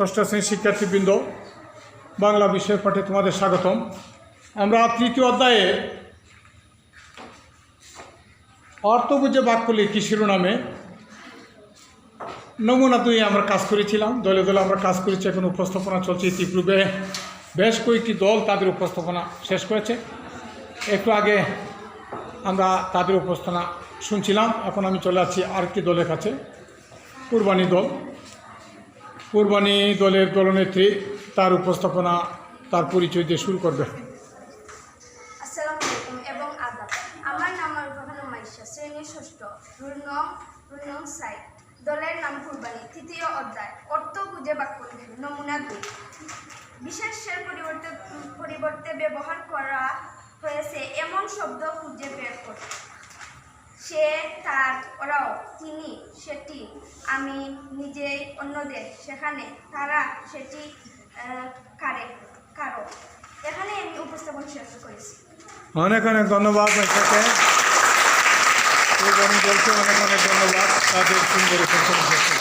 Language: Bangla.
ষষ্ঠ শ্রেণির শিক্ষার্থীবৃন্দ, বাংলা বিষয়ের পাঠে তোমাদের স্বাগতম। আমরা তৃতীয় অধ্যায়ে অর্থবুঝে বাক্যলি কি শিরোনামে নমুনা দুই আমরা কাজ করেছিলাম, দলে দলে আমরা কাজ করেছি, এখন উপস্থাপনা চলছে ইতিপূর্বে। বেশ কয়েকটি দল তাদের উপস্থাপনা শেষ করেছে। একটু আগে আমরা তাদের উপস্থাপনা শুনছিলাম, এখন আমি চলে যাচ্ছি আরেকটি দলের কাছে, কুরবানি দল। কুরবানি দলের দলনেত্রী তার উপস্থাপনা, তার পরিচয় দিয়ে শুরু করবে। আমার নাম শ্রেণি ষষ্ঠ। রুল নং দলের নাম কুরবানি, তৃতীয় অধ্যায়। অর্থ বুঝে বাক্য। নমুনা দুই। বিশেষের পরিবর্তে পরিবর্তে ব্যবহার করা হয়েছে, এমন শব্দ খুঁজে বের ওরাও, তিনি সেটি, আমি নিজেই অন্যদের, সেখানে তারা সেটি কারে, কারও। এখানে আমি উপস্থাপন শেষ করেছি। অনেক অনেক ধন্যবাদ আপনাকে। বলছে, অনেক অনেক ধন্যবাদ। তাদের সুন্দর উপস্থাপনা।